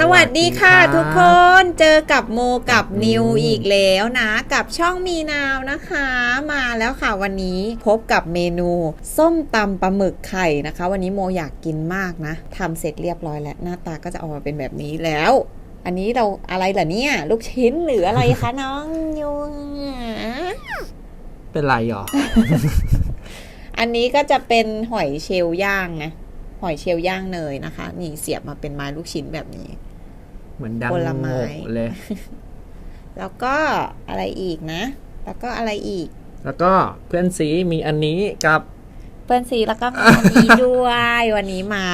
สวัสดีค่ะทุกคนเจอกับโมกับนิวอีกแล้วนะ กับช่องมีนาวนะคะ มาแล้วค่ะวันนี้พบกับเมนู ส้มตำปลาหมึกไข่นะคะ วันนี้โมอยากกินมากนะทำเสร็จเรียบร้อยแล้วหน้าตาก็จะออกมาเป็นแบบนี้แล้ว อันนี้เราอะไรล่ะเนี่ย ลูกชิ้นหรืออะไรคะน้องยุงเป็นไรหรอ อันนี้ก็จะเป็นหอยเชลล์ย่างนะ หอยเชลล์ย่างเนยนะคะ นี่เสียบมาเป็นไม้ลูกชิ้นแบบนี้ เหมือนดังผลไม้โงกเลย แล้วก็อะไรอีกนะ แล้วก็อะไรอีก แล้วก็เพื่อนซีมีอันนี้กับเพื่อนซีแล้วก็มีอันนี้ด้วยวันนี้มา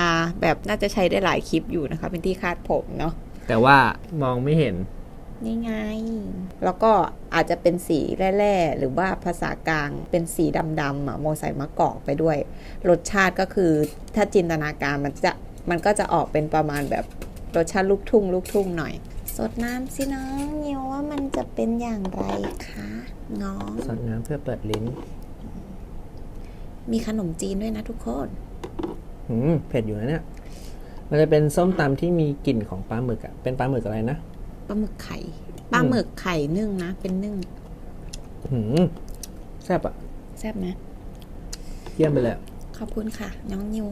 แบบน่าจะใช้ได้หลายคลิปอยู่นะคะ เป็นที่คาดผมเนาะแต่ว่ามองไม่เห็น นี่ไง แล้วก็อาจจะเป็นสีแร่ๆหรือว่าภาษากลางเป็นสีดำๆอะโมใส่มะกอกไปด้วย รสชาติก็คือถ้าจินตนาการมันจะมันก็จะออกเป็นประมาณแบบรสชาติลูกทุ่งลูกทุ่งหน่อย สดน้ำสิน้องนิวว่ามันจะเป็นอย่างไรคะน้องสดน้ำเพื่อเปิดลิ้น มีขนมจีนด้วยนะทุกคนหืมเผ็ดอยู่นะเนี่ยมันจะเป็นส้มตำที่มีกลิ่นของปลาหมึกอะเป็นปลาหมึกอะไรนะ ปลาหมึกไข่ปลาหมึกไข่นึ่งนะ เป็นนึ่งหืมแซ่บอะแซ่บไหมเยี่ยมไปเลยอะขอบคุณค่ะ น้องนิว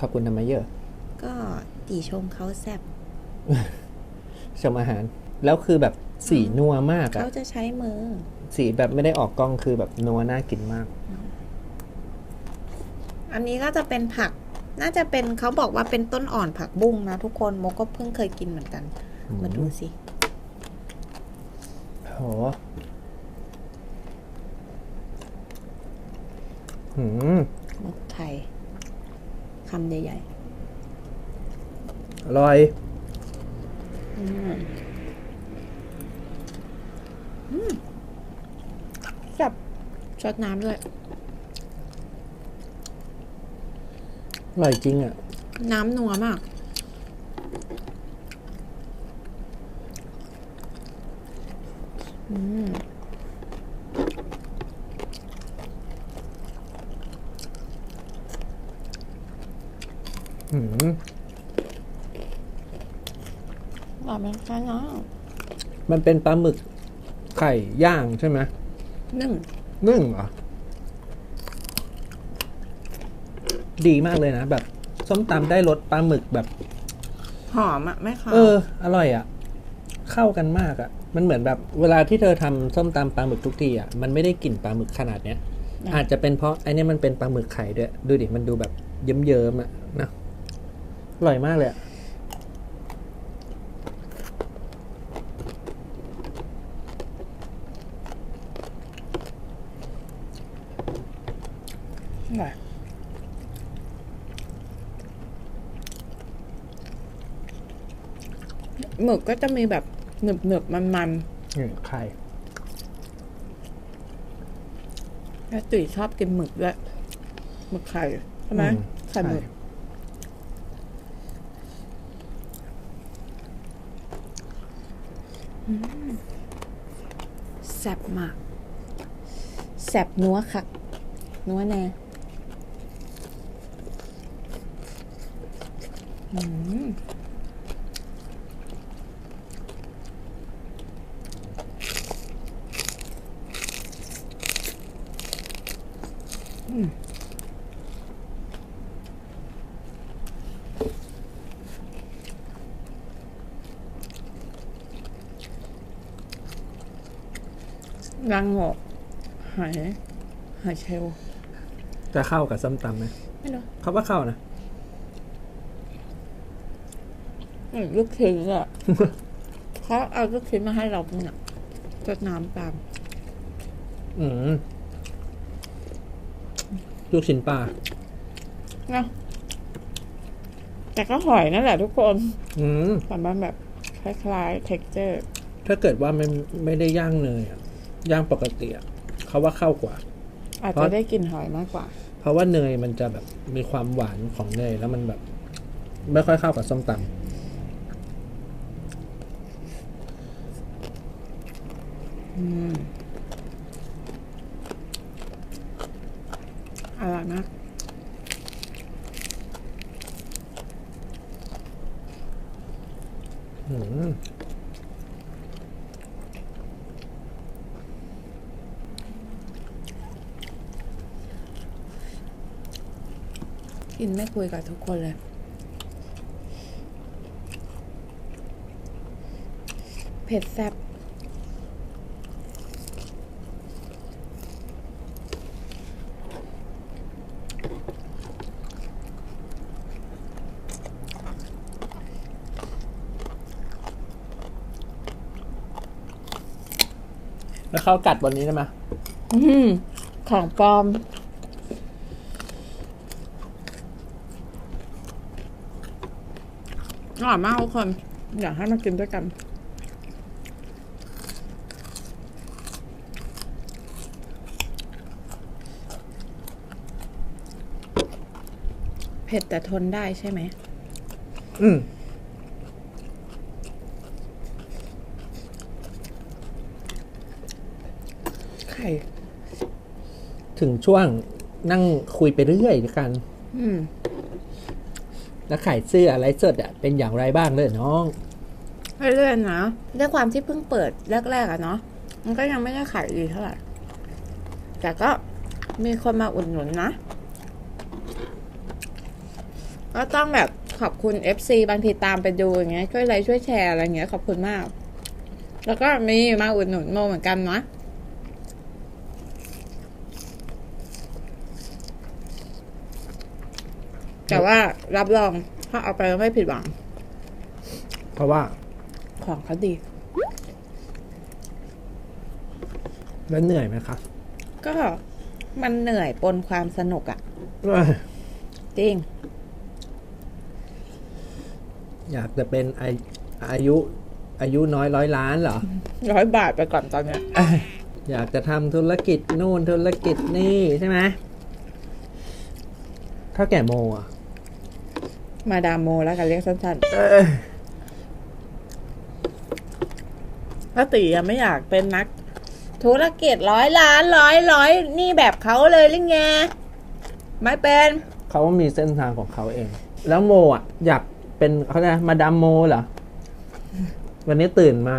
ขอบคุณทำไมเยอะ ก็ตีชมเขาแซ่บชมอาหาร แล้วคือแบบสีนัวมากอะเขาจะใช้มือ สีแบบไม่ได้ออกกล้องคือแบบนัวน่ากินมาก อันนี้ก็จะเป็นผัก น่าจะเป็นเขาบอกว่าเป็นต้นอ่อนผักบุ้งนะทุกคนโมก็เพิ่งเคยกินเหมือนกันอืมมาดูสิ โหหืมหมึกไข่คำใหญ่อร่อยๆอืมอืมแซ่บชดน้ำด้วย อร่อยจริงอะน้ำนัวมาก อืมหืมหวานเป็นไงเนาะมันเป็นปลาหมึกไข่ย่างใช่ไหมนึ่งนึ่งเหรอ ดีมากเลยนะ แบบ ส้มตำได้รสปลาหมึกแบบ หอมอะไม่ขาวเออ อร่อยอะ่ะ เข้ากันมากอะ่ะ มันเหมือนแบบเวลาที่เธอทำส้มตำปลาหมึกทุกทีอะ่ะ มันไม่ได้กลิ่นปลาหมึกขนาดเนี้ย อาจจะเป็นเพราะไอ้เนี่ยมันเป็นปลาหมึกไข่ด้วย ดูดิ มันดูแบบเยิ้มๆอะ่ะนะอร่อยมากเลยอะอร่อยหมึกก็จะมีแบบ หนึบหนึบๆมันมันนี่ไข่ๆแล้วตุ๋ยชอบกินหมึกด้วยหมึกไข่ใช่ไหมอืไข่หมึก แซ่บมากแซ่บนัวคัก นัวแน่อืมอืม รังหอกหายหายเชลลจะเข้ากับส้มตำไหมไม่รู้เขาว่าเข้านะอืมลูกชิ้นอะเขาเอาลูกชิ้นมาให้เราเนี่ยจดน้ำตามอืมลูกชิ้นปลานะแต่ก็หอยนั่นแหละทุกคน อืมแต่มันแบบ คล้ายๆ texture ถ้าเกิดว่ามันไม่ได้ย่างเนยอะ ย่างปกติอะเขาว่าเข้ากว่า อาจเพจะราะได้กลิ่นหอยมากกว่า เพราะว่าเนยมันจะแบบมีความหวานของเนยแล้วมันแบบ ไม่ค่อยเข้ากับส้มตอืมอร่อยมากำม กินไม่คุยกับทุกคนเลย เผ็ดแซ่บแล้วเขากัดบนนี้ได้ไหมอื้อหือของปลอม ร่อยมากทุกคน อยากให้มากินด้วยกัน เผ็ดแต่ทนได้ใช่ไหม อืมไข่ถึงช่วงนั่งคุยไปเรื่อยด้วยกัน อืม แล้วขายเสื้ออะไรสดอะเป็นอย่างไรบ้างเลยน้องเรื่อยๆนะด้วยความที่เพิ่งเปิดแรกๆอะเนาะมันก็ยังไม่ได้ขายดีเท่าไหร่แต่ก็มีคนมาอุดหนุนนะก็ต้องแบบขอบคุณ FC บางทีตามไปดูอย่างเงี้ยช่วยไลค์ช่วยแชร์อะไรเงี้ยขอบคุณมาก แล้วก็มีมาอุดหนุนโมเหมือนกันนะ แต่ว่ารับรองถ้าเอาไปแล้วไม่ผิดหวัง เพราะว่าของเขาดี แล้วเหนื่อยไหมครับก็มันเหนื่อยปนความสนุกอะเอ้ยจริง อยากจะเป็นอาอายุ อายุน้อยร้อยล้านเหรอ ร้อยบาทไปก่อนตอนเนี้ยเอ้ยอยากจะทำธุรกิจนู่นธุรกิจนี่ใช่ไหมถ้าแก่โมอะ มาดามโมแล้วกันเรียกสั้นเอ้ยๆถ้าตียังไม่อยากเป็นนัก ธุรกิจร้อยล้านร้อยร้อยนี่แบบเขาเลยหรือไงไม่เป็นเขามีเส้นทางของเขาเอง แล้วโมอะ อยากเป็นเขาเรียกอะไรมาดามโมเหรอ วันนี้ตื่นมา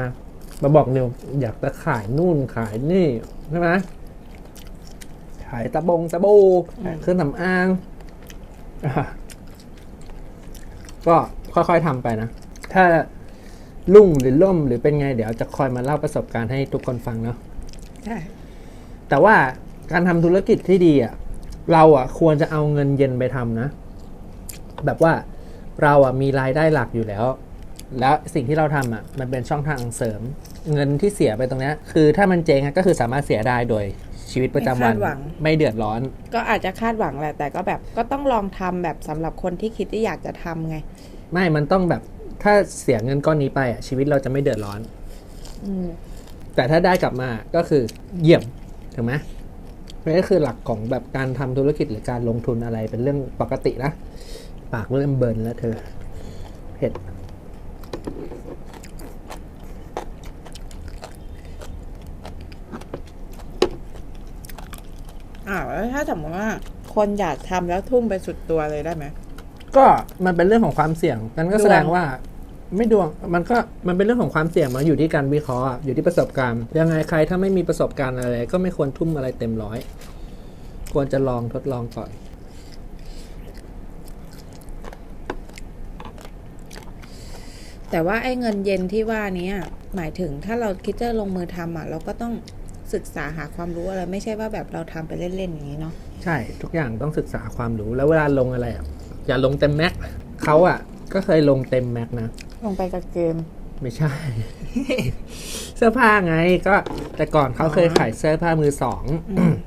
มาบอกนิวอยากจะขายนู่นขายนี่ใช่ไหมขายตะบงตะบูขายเครื่องสำอางอะ ก็ค่อยๆทำไปนะ ถ้าลุ่งหรือล่มหรือเป็นไงเดี๋ยวจะคอยมาเล่าประสบการณ์ให้ทุกคนฟังเนาะใช่แต่ว่าการทำธุรกิจที่ดีอะเราอะควรจะเอาเงินเย็นไปทำนะ แบบว่าเราอะมีรายได้หลักอยู่แล้ว แล้วสิ่งที่เราทำอะมันเป็นช่องทางเสริม เงินที่เสียไปตรงเนี้ยคือถ้ามันเจ๊งอะก็คือสามารถเสียได้โดย ชีวิตประจำวัน ไม่เดือดร้อน ก็อาจจะคาดหวังแหละแต่ก็แบบก็ต้องลองทำแบบสำหรับคนที่คิดที่อยากจะทำไง ไม่มันต้องแบบถ้าเสียเงินก้อนนี้ไปอะชีวิตเราจะไม่เดือดร้อนอืมแต่ถ้าได้กลับมาก็คือเยี่ยมถูกไหมนี่ก็คือหลักของแบบการทำธุรกิจหรือการลงทุนอะไรเป็นเรื่องปกตินะ ปากเริ่มเบิร์นแล้วเธอเผ็ด อ่าวแล้วถ้าสมมติว่า คนอยากทำแล้วทุ่มไปสุดตัวเลยได้ไหมก็มันเป็นเรื่องของความเสี่ยงนั่นก็ดวงแสดงว่า ไม่ดวงมันก็มันเป็นเรื่องของความเสี่ยงมันอยู่ที่การวิเคราะห์อะอยู่ที่ประสบการณ์ยังไงใครถ้าไม่มีประสบการณ์อะไร ก็ไม่ควรทุ่มอะไรเต็มร้อย ควรจะลองทดลองก่อนแต่ว่าไอ้เงินเย็นที่ว่านี้หมายถึงถ้าเราคิดจะลงมือทำอะ เราก็ต้อง ศึกษาหาความรู้อะไรไม่ใช่ว่าแบบเราทำไปเล่นๆอย่างนี้เนาะใช่ทุกอย่างต้องศึกษาความรู้แล้วเวลาลงอะไรอะอย่าลงเต็มแม็กเขาอะ ก็เคยลงเต็มแม็กนะลงไปกับเกมไม่ใช่ เสื้อผ้าไงก็แต่ก่อนเขาเคยขายเสื้อผ้ามือสอง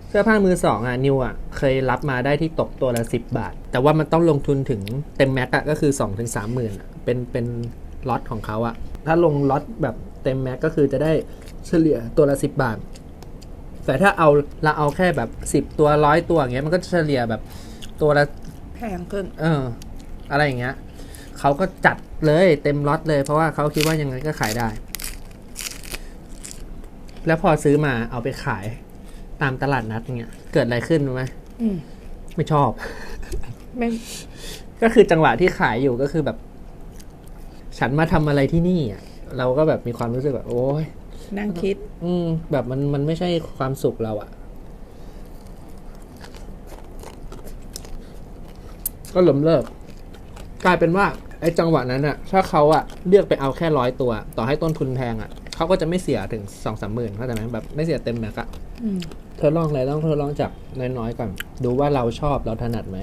เสื้อผ้ามือสองอะนิวอะเคยรับมาได้ที่ตกตัวละสิบบาท แต่ว่ามันต้องลงทุนถึงเต็มแม็กอะก็คือสองถึงสามหมื่นเป็นเป็นล็อตของเขาอะถ้าลงล็อตแบบเต็มแม็กก็คือจะได้เฉลี่ยตัวละสิบบาท แต่ถ้าเอาเราเอาแค่แบบสิบตัวร้อยตัวอย่างเงี้ยมันก็จะเฉลี่ยแบบตัวละแพงขึ้น เออ อะไรอย่างเงี้ยเขาก็จัดเลยเต็มล็อตเลย เพราะว่าเขาคิดว่ายังไงก็ขายได้ แล้วพอซื้อมาเอาไปขายตามตลาดนัดเงี้ย เกิดอะไรขึ้นรู้ไหมอืมไม่ชอบไม่ก็คือจังหวะที่ขายอยู่ก็คือแบบ ฉันมาทำอะไรที่นี่อะเราก็แบบมีความรู้สึกแบบ โอ้ย นั่งคิด อืม แบบมันมันไม่ใช่ความสุขเราอะก็ล้มเลิก กลายเป็นว่า ไอ้จังหวะนั้นอะถ้าเขาอะเลือกไปเอาแค่ร้อยตัว ต่อให้ต้นทุนแพงอะเขาก็จะไม่เสียถึงสองสามหมื่นเข้าใจไหมแบบไม่เสียเต็มแม็กอะอืมเธอลองเลยต้องเธอลองจากน้อยๆก่อน ดูว่าเราชอบเราถนัดไหม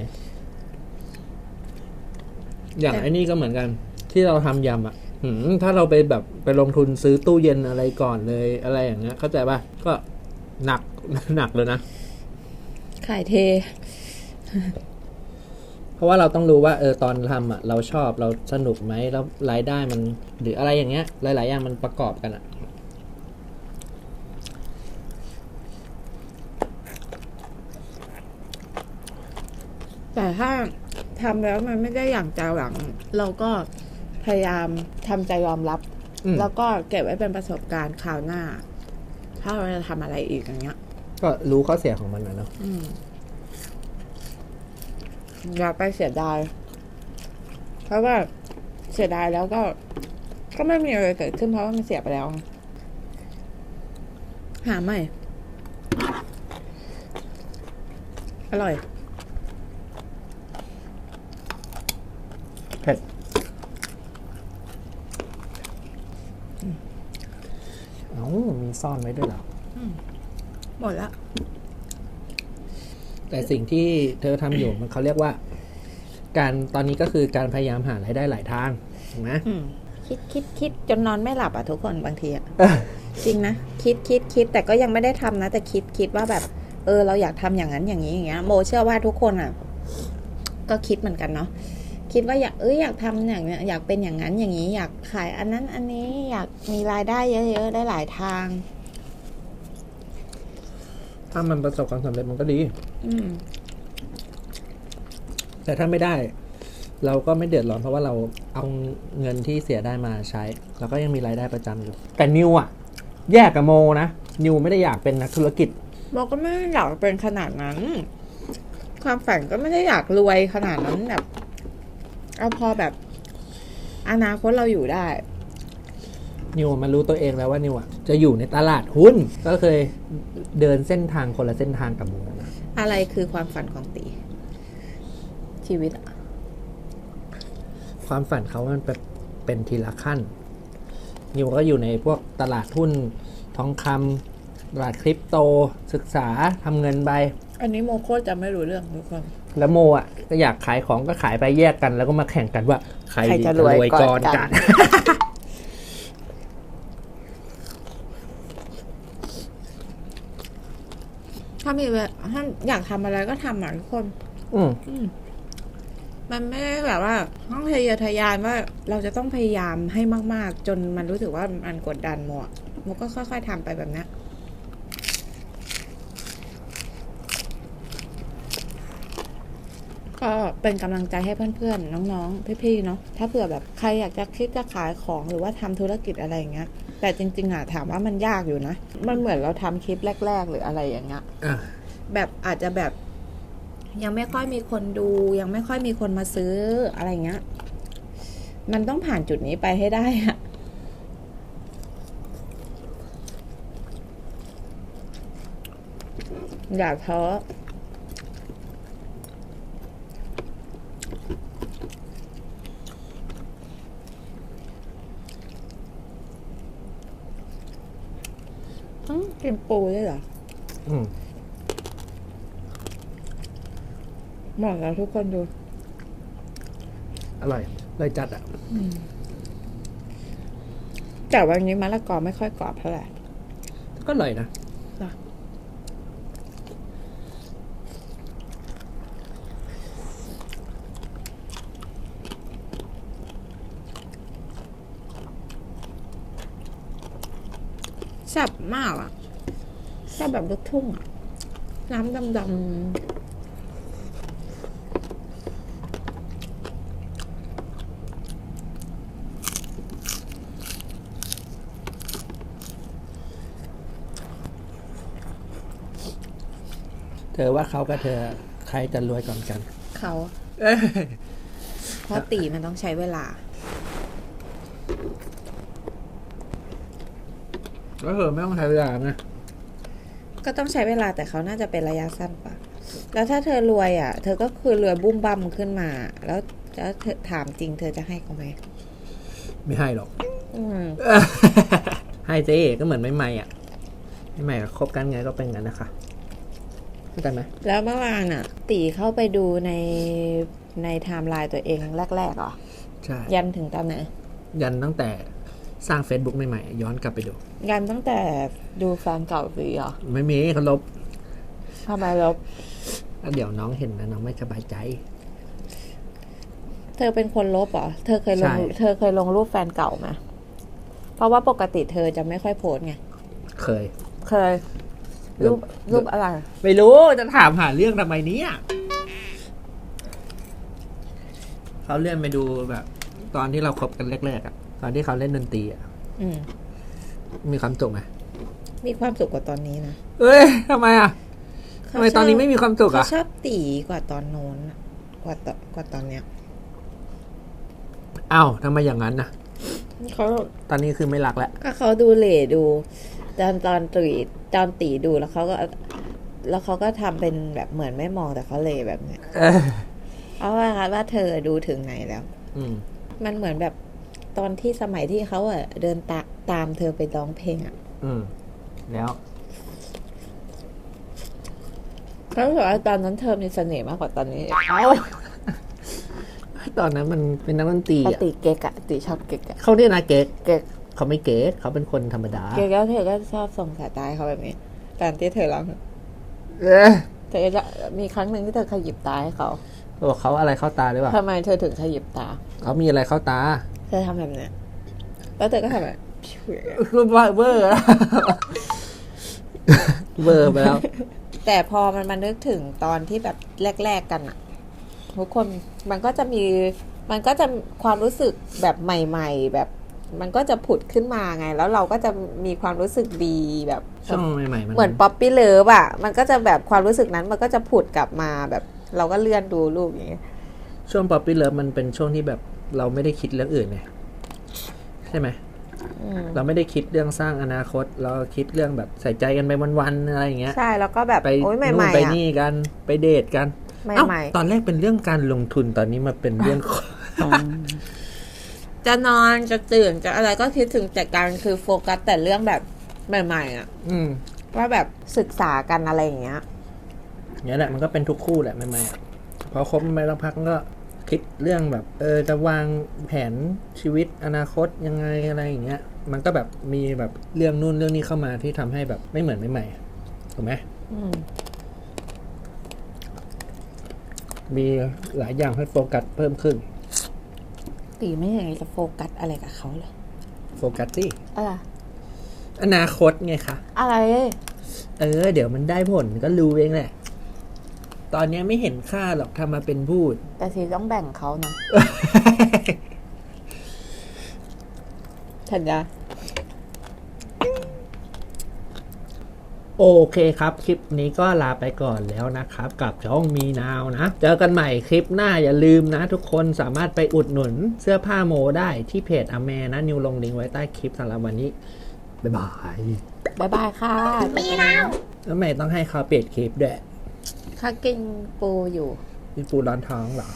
อย่างไอ้นี่ก็เหมือนกัน ที่เราทำยำอะหืม ถ้าเราไปแบบไปลงทุนซื้อตู้เย็นอะไรก่อนเลยอะไรอย่างเงี้ย เข้าใจป่ะ ก็หนักหนักเลยนะ ขายเท เพราะว่าเราต้องรู้ว่าเออตอนทำอะ เราชอบเราสนุกไหมแล้วรายได้มัน หรืออะไรอย่างเงี้ย หลาย ๆ อย่างมันประกอบกันอะแต่ถ้าทำแล้วมันไม่ได้อย่างใจหวัง เราก็ พยายามทำใจยอมรับ อืม แล้วก็เก็บไว้เป็นประสบการณ์คราวหน้า ถ้าเราจะทำอะไรอีกอย่างเงี้ย ก็รู้ข้อเสียของมันนะเนาะอืมอย่าไปเสียดาย เพราะว่าเสียดายแล้วก็ ก็ไม่มีอะไรเกิดขึ้นเพราะว่ามันเสียไปแล้ว หาใหม่ อร่อย เผ็ดเอ้ามี ซ่อนไว้ด้วยเหรอหมดละแต่สิ่งที่เธอทำอยู่มันเขาเรียกว่า การตอนนี้ก็คือการพยายามหารายได้หลายทางถูกไหมอืมคิดคิดคิดจนนอนไม่หลับอะทุกคนบางทีอะจริงนะคิดคิดคิดแต่ก็ยังไม่ได้ทำนะ แต่คิดคิดว่าแบบ เออ เราอยากทำอย่างนั้นอย่างนี้อย่างเงี้ย โมเชื่อว่าทุกคนอะ ก็คิดเหมือนกันเนาะ คิดว่าอยากเอออยากทำอย่างเนี้ยอยากเป็นอย่างนั้นอย่างนี้ อยากขายอันนั้นอันนี้อยากมีรายได้เยอะๆได้หลายทาง ถ้ามันประสบความสำเร็จมันก็ดี อืม แต่ถ้าไม่ได้ เราก็ไม่เดือดร้อนเพราะว่าเราเอาเงินที่เสียได้มาใช้เราก็ยังมีรายได้ประจำอยู่ แต่นิวอะแยกกับโมนะนิวไม่ได้อยากเป็นนักธุรกิจโมก็ไม่ได้อยากเป็นขนาดนั้น ความฝันก็ไม่ได้อยากรวยขนาดนั้นแบบ เอาพอแบบ อนาคตเราอยู่ได้ นิวมันรู้ตัวเองแล้วว่านิวอะจะอยู่ในตลาดหุ้น ก็เคยเดินเส้นทางคนละเส้นทางกับโมนะอะไรคือความฝันของตี ชีวิตอะความฝันเขามันเป็นเป็นทีละขั้น นิวก็อยู่ในพวกตลาดหุ้นทองคำตลาดคริปโตศึกษาทำเงินไป อันนี้โมโคตรจะไม่รู้เรื่องทุกคน แล้วโมอะก็อยากขายของก็ขายไปแยกกัน แล้วก็มาแข่งกันว่า ใครใครจะรวยก่อนกันกันถ้ามีเวลาถ้าอยากทำอะไรก็ทำอะทุกคนอืมมันไม่ได้แบบว่าต้องทะเยอทะยานว่าเราจะต้องพยายามให้มาก ๆ จนมันรู้สึกว่ามันกดดันโมอะโมก็ค่อย ๆทำไปแบบเนี้ ก็เป็นกำลังใจให้เพื่อนๆ น้องๆ พี่ๆ เนาะ ถ้าเผื่อแบบใครอยากจะคิดจะขายของหรือว่าทำธุรกิจอะไรอย่างเงี้ย แต่จริงๆอะถามว่ามันยากอยู่นะ มันเหมือนเราทำคลิปแรก ๆ หรืออะไรอย่างเงี้ยอะแบบอาจจะแบบ ยังไม่ค่อยมีคนดู ยังไม่ค่อยมีคนมาซื้ออะไรเงี้ย มันต้องผ่านจุดนี้ไปให้ได้อะอย่าท้อ ต้องกินปูด้วยเหรออืมบอกแล้วทุกคนดู อร่อยเลยจัดอะ แต่วันนี้มะละกอไม่ค่อยกรอบเท่าไหร่ ก็อร่อยนะเหรอ แซ่บมากอะ แซ่บแบบลูกทุ่งอะน้ำดำเธอว่าเขากับเธอใครจะรวยก่อนกันๆเขา เพราะตีมันต้องใช้เวลาก็เถอะไม่ต้องใช้เวลานะ ก็ต้องใช้เวลาแต่เขาน่าจะเป็นระยะสั้นปะแล้วถ้าเธอรวยอะ เธอก็คือรวยบุ้มบัมขึ้นมา แล้วจะเธอถามจริง เธอจะให้เขาไหมไม่ให้หรอก อืม ให้เจ๊ก็เหมือนไม่ใหม่อะ ไม่ใหม่คบกันไงก็เป็นงั้นนะคะเข้าใจไหมแล้วเมื่อวานอะ ตีเข้าไปดูในในไทม์ไลน์ตัวเองแรกๆเหรอ ใช่ ยันถึงตอนไหน ยันตั้งแต่ สร้าง Facebook ใหม่ๆย้อนกลับไปดูยันตั้งแต่ดูแฟนเก่าสีเหรอไม่มีเขาลบทำไมลบแล้วเดี๋ยวน้องเห็นนะน้องไม่สบายใจ เธอเป็นคนลบเหรอเธอเคยลงใช่ เธอเคยลงรูปแฟนเก่าไหมเพราะว่าปกติเธอจะไม่ค่อยโพสต์ไงเคย เคย รูปรูปอะไร ไม่รู้จะถามหาเรื่องทำไมเนี้ยเขาเลื่อนไปดูแบบ ตอนที่เราคบกันแรกๆอะ ตอนที่เขาเล่นดนตรีอะอืมมีความสุขไหมมีความสุขกว่าตอนนี้นะเอ้ยทำไมอะทำไมตอนนี้ไม่มีความสุขเขาอะชอบตีกว่าตอนโน้นอะกว่าตอนกว่าตอนเนี้ยอ้าวทำไมอย่างนั้นนะเขาตอนนี้คือไม่รักแล้วก็เขาดูเหล่ดูตอนตอนตีตอนตีดูแล้วเขาก็ แล้วเขาก็ทำเป็นแบบเหมือนไม่มองแต่เขาเหล่แบบเนี้ยเออเอาว่าว่าเธอดูถึงไหนแล้ว อืมมันเหมือนแบบ ตอนที่สมัยที่เขาอะเดินตาตามเธอไปร้องเพลงอะอืมแล้วเขารู้สึกว่าตอนนั้นเธอมีเสน่ห์มากกว่าตอนนี้เอ้าตอนนั้นมันเป็นนักดนตรีปกอะติเก๊กอะตีชอบเก๊กอะเขาเนี่ยนะเก๊กเก๊กเขาไม่เก๊กเขาเป็นคนธรรมดา เก๊กแล้วเธอก็ชอบส่งสายตาให้เขาแบบนี้ตอนที่เธอร้องเออเธอจะมีครั้งหนึ่งที่เธอขยิบตาให้เขาบอกเขาอะไรเข้าตาหรือเปล่าทำไมเธอถึงขยิบตา เขามีอะไรเข้าตา เธอทำแบบเนี้ยแล้วเธอก็ทำแบบพิวอย่างเงี้ยคือเวอร์อะเวอร์ไปแล้ว แต่พอมันมานึกถึงตอนที่แบบแรก ๆ กันอะทุกคนมันก็จะมี มันก็จะความรู้สึกแบบใหม่ ๆ แบบมันก็จะผุดขึ้นมาไง แล้วเราก็จะมีความรู้สึกดีแบบช่วงใหม่ๆมันเหมือนป๊อปปี้เลิฟอะมันก็จะแบบความรู้สึกนั้นมันก็จะผุดกลับมาแบบ เราก็เลื่อนดูรูปอย่างเงี้ยช่วงป๊อปปี้เลิฟมันเป็นช่วงที่แบบ เราไม่ได้คิดเรื่องอื่นไงใช่ไหมอืมเราไม่ได้คิดเรื่องสร้างอนาคต เราคิดเรื่องแบบใส่ใจกันไปวันๆอะไรอย่างเงี้ยใช่แล้วก็แบบไปโอ้ยใหนู่นม่ไปๆอะนี่กันไปเดทกันใหเอ้าม่ตอนแรกเป็นเรื่องการลงทุนตอนนี้มาเป็นเรื่องๆจะนอนจะตื่นจะอะไรก็คิดถึงแต่การคือโฟกัสแต่เรื่องแบบใหม่ๆอะอืมว่าแบบศึกษากันอะไรอย่างเงี้ยอย่างนี้ยแหละมันก็เป็นทุกคู่แหละใหม่ๆอะพอคบกันไปแล้วพักก็ คิดเรื่องแบบเออจะวางแผนชีวิตอนาคตยังไงอะไรอย่างเงี้ย มันก็แบบมีแบบเรื่องนู่นเรื่องนี้เข้ามาที่ทำให้แบบไม่เหมือนใหม่ๆอะถูกไหมอืมมีหลายอย่างให้โฟกัสเพิ่มขึ้นตีไม่อย่างไรจะโฟกัสอะไรกับเขาเลยโฟกัสสิอะไรอนาคตไงคะอะไร เออ เดี๋ยวมันได้ผลก็รู้เองแหละ ตอนเนี้ยไม่เห็นค่าหรอกทำมาเป็นพูด แต่ทีต้องแบ่งเขานะสัญญาโอเคครับ คลิปนี้ก็ลาไปก่อนแล้วนะครับ กับช่องมีนาวนะ เจอกันใหม่คลิปหน้าอย่าลืมนะ ทุกคนสามารถไปอุดหนุนเสื้อผ้าโมได้ที่เพจอเมนะ นิวลงลิงก์ไว้ใต้คลิปสำหรับวันนี้ บ๊ายบายบายบายค่ะ มีนาวแล้วไม่ต้องให้เขาเปลี่ยนคลิปด้วย ข้ากินปูอยู่กินปูร้านท้องเหรอ